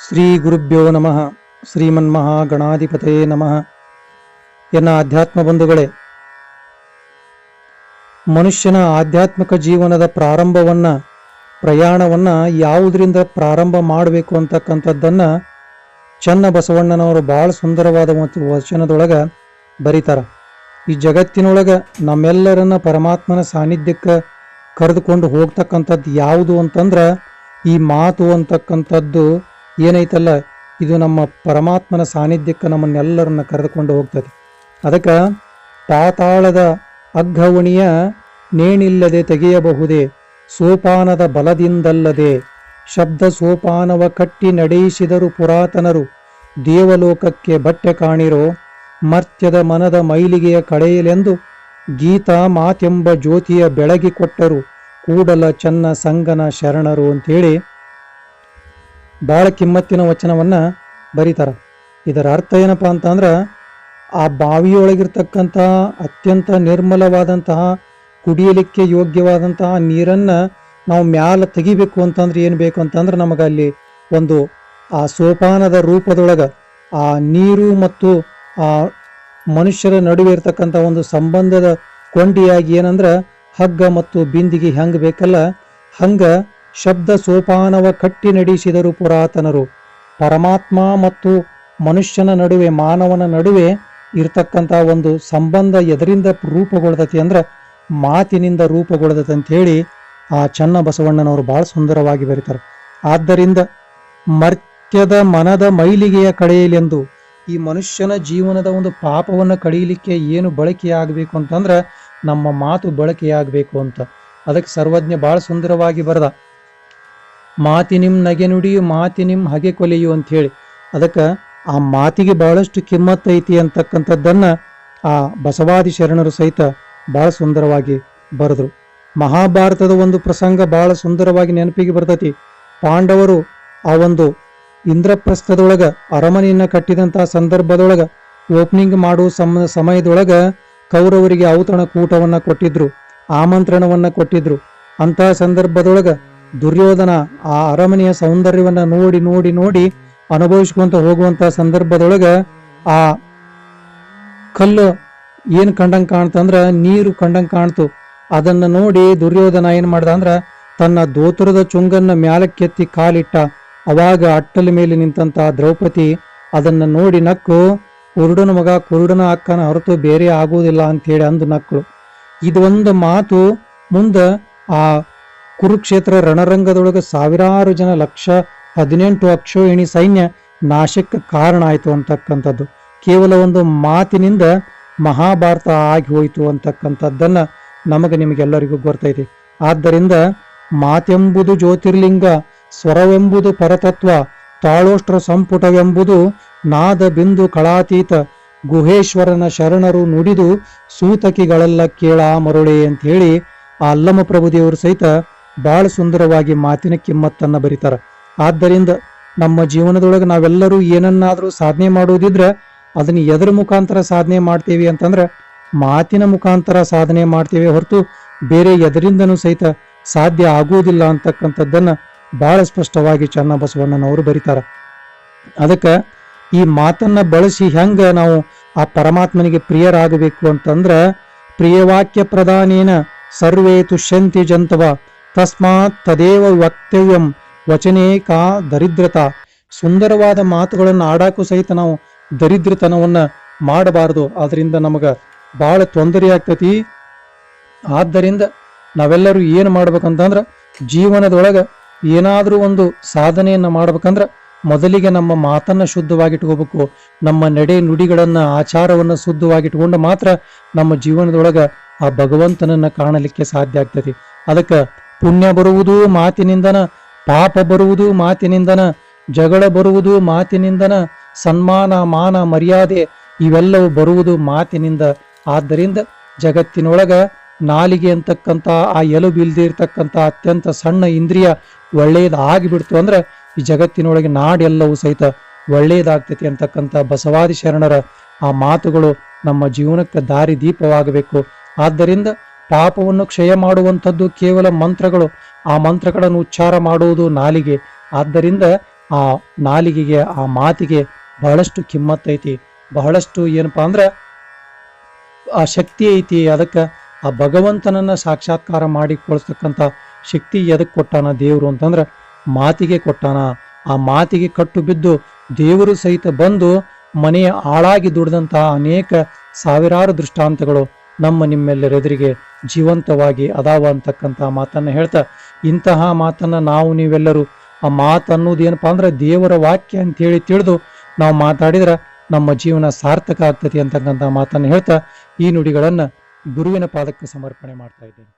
ಶ್ರೀ ಗುರುಭ್ಯೋ ನಮಃ. ಶ್ರೀಮನ್ಮಹಾಗಣಾಧಿಪತಯೇ ನಮಃ. ಎನ್ನ ಆಧ್ಯಾತ್ಮ ಬಂಧುಗಳೇ, ಮನುಷ್ಯನ ಆಧ್ಯಾತ್ಮಿಕ ಜೀವನದ ಪ್ರಾರಂಭವನ್ನ, ಪ್ರಯಾಣವನ್ನ ಯಾವುದರಿಂದ ಪ್ರಾರಂಭ ಮಾಡಬೇಕು ಅಂತಕ್ಕಂಥದ್ದನ್ನು ಚನ್ನ ಬಸವಣ್ಣನವರು ಭಾಳ ಸುಂದರವಾದ ಒಂದು ವಚನದೊಳಗೆ ಬರೀತಾರೆ. ಈ ಜಗತ್ತಿನೊಳಗೆ ನಮ್ಮೆಲ್ಲರನ್ನ ಪರಮಾತ್ಮನ ಸಾನ್ನಿಧ್ಯಕ್ಕೆ ಕರೆದುಕೊಂಡು ಹೋಗ್ತಕ್ಕಂಥದ್ದು ಯಾವುದು ಅಂತಂದ್ರೆ, ಈ ಮಾತು ಅಂತಕ್ಕಂಥದ್ದು ಏನೈತಲ್ಲ, ಇದು ನಮ್ಮ ಪರಮಾತ್ಮನ ಸಾನ್ನಿಧ್ಯಕ್ಕೆ ನಮ್ಮನ್ನೆಲ್ಲರನ್ನ ಕರೆದುಕೊಂಡು ಹೋಗ್ತದೆ. ಅದಕ್ಕೆ ಪಾತಾಳದ ಅಗ್ಗವಣಿಯ ನೇಣಿಲ್ಲದೆ ತೆಗೆಯಬಹುದೇ, ಸೋಪಾನದ ಬಲದಿಂದಲ್ಲದೆ, ಶಬ್ದ ಸೋಪಾನವ ಕಟ್ಟಿ ನಡೆಯಿಸಿದರು ಪುರಾತನರು, ದೇವಲೋಕಕ್ಕೆ ಬಟ್ಟೆ ಕಾಣಿರೋ ಮರ್ತ್ಯದ ಮನದ ಮೈಲಿಗೆಯ ಕಡೆಯಲೆಂದು ಗೀತಾ ಮಾತೆಂಬ ಜ್ಯೋತಿಯ ಬೆಳಗಿ ಕೊಟ್ಟರು, ಕೂಡಲ ಚನ್ನ ಸಂಗನ ಶರಣರು ಅಂತೇಳಿ ಬಹಳ ಕಿಮ್ಮತ್ತಿನ ವಚನವನ್ನು ಬರೀತಾರೆ. ಇದರ ಅರ್ಥ ಏನಪ್ಪ ಅಂತಂದ್ರೆ, ಆ ಬಾವಿಯೊಳಗಿರ್ತಕ್ಕಂತಹ ಅತ್ಯಂತ ನಿರ್ಮಲವಾದಂತಹ, ಕುಡಿಯಲಿಕ್ಕೆ ಯೋಗ್ಯವಾದಂತಹ ನೀರನ್ನು ನಾವು ಮ್ಯಾಲ ತೆಗಿಬೇಕು ಅಂತಂದ್ರೆ ಏನು ಬೇಕು ಅಂತಂದ್ರೆ ನಮಗೆ ಅಲ್ಲಿ ಒಂದು ಆ ಸೋಪಾನದ ರೂಪದೊಳಗೆ ಆ ನೀರು ಮತ್ತು ಆ ಮನುಷ್ಯರ ನಡುವೆ ಇರತಕ್ಕಂಥ ಒಂದು ಸಂಬಂಧದ ಕೊಂಡಿಯಾಗಿ ಏನಂದ್ರೆ, ಹಗ್ಗ ಮತ್ತು ಬಿಂದಿಗೆ ಹೆಂಗೆ ಬೇಕಲ್ಲ, ಹಂಗ ಶಬ್ದ ಸೋಪಾನವ ಕಟ್ಟಿ ನಡೆಸಿದರು ಪುರಾತನರು. ಪರಮಾತ್ಮ ಮತ್ತು ಮನುಷ್ಯನ ನಡುವೆ, ಮಾನವನ ನಡುವೆ ಇರತಕ್ಕಂಥ ಒಂದು ಸಂಬಂಧ ಎದರಿಂದ ರೂಪುಗೊಳ್ತತಿ ಅಂದ್ರೆ ಮಾತಿನಿಂದ ರೂಪುಗೊಳ್ತತಿ ಅಂತ ಹೇಳಿ ಆ ಚನ್ನ ಬಸವಣ್ಣನವರು ಬಹಳ ಸುಂದರವಾಗಿ ಬರೀತಾರೆ. ಆದ್ದರಿಂದ ಮರ್ತ್ಯದ ಮನದ ಮೈಲಿಗೆಯ ಕಡೆಯಲೆಂದು ಈ ಮನುಷ್ಯನ ಜೀವನದ ಒಂದು ಪಾಪವನ್ನು ಕಡಿಯಲಿಕ್ಕೆ ಏನು ಬಳಕೆಯಾಗಬೇಕು ಅಂತಂದ್ರೆ ನಮ್ಮ ಮಾತು ಬಳಕೆಯಾಗಬೇಕು ಅಂತ. ಅದಕ್ಕೆ ಸರ್ವಜ್ಞ ಬಹಳ ಸುಂದರವಾಗಿ ಬರೆದ ಮಾತಿನಿಮ್ ನಗೆ ನುಡಿಯು ಮಾತಿನಿಮ್ ಹಗೆ ಕೊಲೆಯು ಅಂತ ಹೇಳಿ ಅದಕ್ಕೆ ಆ ಮಾತಿಗೆ ಬಹಳಷ್ಟು ಕಿಮ್ಮತ್ ಐತಿ ಅಂತಕ್ಕಂಥದ್ದನ್ನ ಆ ಬಸವಾದಿ ಶರಣರು ಸಹಿತ ಬಹಳ ಸುಂದರವಾಗಿ ಬರೆದ್ರು. ಮಹಾಭಾರತದ ಒಂದು ಪ್ರಸಂಗ ಬಹಳ ಸುಂದರವಾಗಿ ನೆನಪಿಗೆ ಬರ್ತತಿ. ಪಾಂಡವರು ಆ ಒಂದು ಇಂದ್ರಪ್ರಸ್ಥದೊಳಗ ಅರಮನೆಯನ್ನ ಕಟ್ಟಿದಂತಹ ಸಂದರ್ಭದೊಳಗ ಓಪನಿಂಗ್ ಮಾಡುವ ಸಮ, ಸಮಯದೊಳಗ ಕೌರವರಿಗೆ ಔತಣ ಕೂಟವನ್ನು ಕೊಟ್ಟಿದ್ರು, ಆಮಂತ್ರಣವನ್ನ ಕೊಟ್ಟಿದ್ರು. ಅಂತಹ ಸಂದರ್ಭದೊಳಗ ದುರ್ಯೋಧನ ಆ ಅರಮನೆಯ ಸೌಂದರ್ಯವನ್ನ ನೋಡಿ ನೋಡಿ ನೋಡಿ ಅನುಭವಿಸ್ಕೊಂತ ಹೋಗುವಂತ ಸಂದರ್ಭದೊಳಗ ಆ ಕಲ್ಲು ಏನ್ ಕಂಡಂಗ್ ಕಾಣ್ತಂದ್ರ ನೀರು ಕಂಡಂಗ್ ಕಾಣ್ತು. ಅದನ್ನ ನೋಡಿ ದುರ್ಯೋಧನ ಏನ್ ಮಾಡ್ದ ಅಂದ್ರ ತನ್ನ ದೋತರದ ಚುಂಗನ್ನ ಮ್ಯಾಲಕ್ಕೆತ್ತಿ ಕಾಲಿಟ್ಟ. ಅವಾಗ ಅಟ್ಟಲ ಮೇಲೆ ನಿಂತಂತ ದ್ರೌಪದಿ ಅದನ್ನ ನೋಡಿ ನಕ್ಕು, ಕುರುಡನ ಮಗ, ಕುರುಡನ ಅಕ್ಕನ ಹೊರತು ಬೇರೆ ಆಗುವುದಿಲ್ಲ ಅಂತ ಹೇಳಿ ಅಂದು ನಕ್ಕಳು ಇದೊಂದು ಮಾತು ಮುಂದ ಆ ಕುರುಕ್ಷೇತ್ರ ರಣರಂಗದೊಳಗೆ ಸಾವಿರಾರು ಜನ ಲಕ್ಷ ಹದಿನೆಂಟು ಅಕ್ಷೋಹಿಣಿ ಸೈನ್ಯ ನಾಶಕ್ಕೆ ಕಾರಣ ಆಯಿತು ಅಂತಕ್ಕಂಥದ್ದು. ಕೇವಲ ಒಂದು ಮಾತಿನಿಂದ ಮಹಾಭಾರತ ಆಗಿ ಹೋಯಿತು ಅಂತಕ್ಕಂಥದ್ದನ್ನು ನಮಗೆ ನಿಮಗೆಲ್ಲರಿಗೂ ಗೊತ್ತೈತಿ. ಆದ್ದರಿಂದ ಮಾತೆಂಬುದು ಜ್ಯೋತಿರ್ಲಿಂಗ, ಸ್ವರವೆಂಬುದು ಪರತತ್ವ, ತಾಳೋಷ್ಟ್ರ ಸಂಪುಟವೆಂಬುದು ನಾದ ಬಿಂದು ಕಳಾತೀತ, ಗುಹೇಶ್ವರನ ಶರಣರು ನುಡಿದು ಸೂತಕಿಗಳೆಲ್ಲ ಕೇಳ ಮರುಳೆ ಅಂತ ಹೇಳಿ ಆ ಅಲ್ಲಮ ಪ್ರಭುದೇವರು ಸಹಿತ ಬಹಳ ಸುಂದರವಾಗಿ ಮಾತಿನ ಕಿಮ್ಮತ್ತನ್ನ ಬರೀತಾರ. ಆದ್ದರಿಂದ ನಮ್ಮ ಜೀವನದೊಳಗೆ ನಾವೆಲ್ಲರೂ ಏನನ್ನಾದರೂ ಸಾಧನೆ ಮಾಡುವುದಿದ್ರೆ ಅದನ್ನ ಎದರ ಮುಖಾಂತರ ಸಾಧನೆ ಮಾಡ್ತೀವಿ ಅಂತಂದ್ರೆ ಮಾತಿನ ಮುಖಾಂತರ ಸಾಧನೆ ಮಾಡ್ತೀವಿ ಹೊರತು ಬೇರೆ ಎದರಿಂದನೂ ಸಹಿತ ಸಾಧ್ಯ ಆಗುವುದಿಲ್ಲ ಅಂತಕ್ಕಂಥದ್ದನ್ನ ಬಹಳ ಸ್ಪಷ್ಟವಾಗಿ ಚನ್ನಬಸವಣ್ಣನವರು ಬರೀತಾರ. ಅದಕ್ಕೆ ಈ ಮಾತನ್ನ ಬಳಸಿ ಹೆಂಗ ನಾವು ಆ ಪರಮಾತ್ಮನಿಗೆ ಪ್ರಿಯರಾಗಬೇಕು ಅಂತಂದ್ರ ಪ್ರಿಯವಾಕ್ಯ ಪ್ರಧಾನೇನ ಸರ್ವೇ ತುಷ್ಯಂತಿ ಜಂತವ ತಸ್ಮಾತ್ ತದೇವ ವಕ್ತವ್ಯಂ ವಚನೇ ಕಾ ದರಿದ್ರತ. ಸುಂದರವಾದ ಮಾತುಗಳನ್ನು ಆಡಾಕು ಸಹಿತ ನಾವು ದರಿದ್ರತನವನ್ನ ಮಾಡಬಾರದು. ಅದರಿಂದ ನಮಗ ಬಹಳ ತೊಂದರೆ ಆಗ್ತತಿ. ಆದ್ದರಿಂದ ನಾವೆಲ್ಲರೂ ಏನು ಮಾಡ್ಬೇಕಂತಂದ್ರ ಜೀವನದೊಳಗೆ ಏನಾದರೂ ಒಂದು ಸಾಧನೆಯನ್ನ ಮಾಡ್ಬೇಕಂದ್ರೆ ಮೊದಲಿಗೆ ನಮ್ಮ ಮಾತನ್ನ ಶುದ್ಧವಾಗಿಟ್ಕೋಬೇಕು. ನಮ್ಮ ನಡೆ ನುಡಿಗಳನ್ನ, ಆಚಾರವನ್ನ ಶುದ್ಧವಾಗಿಟ್ಕೊಂಡು ಮಾತ್ರ ನಮ್ಮ ಜೀವನದೊಳಗೆ ಆ ಭಗವಂತನನ್ನ ಕಾಣಲಿಕ್ಕೆ ಸಾಧ್ಯ ಆಗ್ತದೆ ಅದಕ್ಕೆ ಪುಣ್ಯ ಬರುವುದು ಮಾತಿನಿಂದನ, ಪಾಪ ಬರುವುದು ಮಾತಿನಿಂದನ, ಜಗಳ ಬರುವುದು ಮಾತಿನಿಂದನ, ಸನ್ಮಾನ, ಮಾನ, ಮರ್ಯಾದೆ ಇವೆಲ್ಲವೂ ಬರುವುದು ಮಾತಿನಿಂದ. ಆದ್ದರಿಂದ ಜಗತ್ತಿನೊಳಗ ನಾಲಿಗೆ ಅಂತಕ್ಕಂಥ, ಆ ಇರ್ತಕ್ಕಂಥ ಅತ್ಯಂತ ಸಣ್ಣ ಇಂದ್ರಿಯ ಒಳ್ಳೆಯದಾಗಿಬಿಡ್ತು ಅಂದ್ರೆ ಈ ಜಗತ್ತಿನೊಳಗೆ ನಾಡೆಲ್ಲವೂ ಸಹಿತ ಒಳ್ಳೆಯದಾಗ್ತೈತಿ ಅಂತಕ್ಕಂಥ ಬಸವಾದಿ ಶರಣರ ಆ ಮಾತುಗಳು ನಮ್ಮ ಜೀವನಕ್ಕೆ ದಾರಿ ದೀಪವಾಗಬೇಕು ಆದ್ದರಿಂದ ಪಾಪವನ್ನು ಕ್ಷಯ ಮಾಡುವಂಥದ್ದು ಕೇವಲ ಮಂತ್ರಗಳು. ಆ ಮಂತ್ರಗಳನ್ನು ಉಚ್ಚಾರ ಮಾಡುವುದು ನಾಲಿಗೆ. ಆದ್ದರಿಂದ ಆ ನಾಲಿಗೆಗೆ, ಆ ಮಾತಿಗೆ ಬಹಳಷ್ಟು ಕಿಮ್ಮತ್ತೈತಿ ಬಹಳಷ್ಟು ಏನಪ್ಪ ಅಂದ್ರೆ ಆ ಶಕ್ತಿ ಐತಿ. ಅದಕ್ಕೆ ಆ ಭಗವಂತನನ್ನ ಸಾಕ್ಷಾತ್ಕಾರ ಮಾಡಿಕೊಳ್ತಕ್ಕಂಥ ಶಕ್ತಿ ಎದಕ್ಕೆ ಕೊಟ್ಟಾನ ದೇವರು ಅಂತಂದ್ರೆ ಮಾತಿಗೆ ಕೊಟ್ಟಾನ. ಆ ಮಾತಿಗೆ ಕಟ್ಟು ಬಿದ್ದು ದೇವರು ಸಹಿತ ಬಂದು ಮನೆಯ ಆಳಾಗಿ ದುಡಿದಂತಹ ಅನೇಕ ಸಾವಿರಾರು ದೃಷ್ಟಾಂತಗಳು. ನಮ್ಮ ನಿಮ್ಮೆಲ್ಲರೆದುರಿಗೆ ಜೀವಂತವಾಗಿ ಅದಾವ ಅಂತಕ್ಕಂಥ ಮಾತನ್ನು ಹೇಳ್ತಾ, ಇಂತಹ ಮಾತನ್ನು ನಾವು ನೀವೆಲ್ಲರೂ, ಆ ಮಾತು ಅನ್ನೋದು ಅಂದ್ರೆ ದೇವರ ವಾಕ್ಯ ಅಂತ ಹೇಳಿ ತಿಳಿದು ನಾವು ಮಾತಾಡಿದ್ರೆ ನಮ್ಮ ಜೀವನ ಸಾರ್ಥಕ ಆಗ್ತತಿ ಅಂತಕ್ಕಂಥ ಮಾತನ್ನು ಹೇಳ್ತಾ, ಈ ನುಡಿಗಳನ್ನು ಗುರುವಿನ ಪಾದಕ್ಕೆ ಸಮರ್ಪಣೆ ಮಾಡ್ತಾ ಇದ್ದೇನೆ.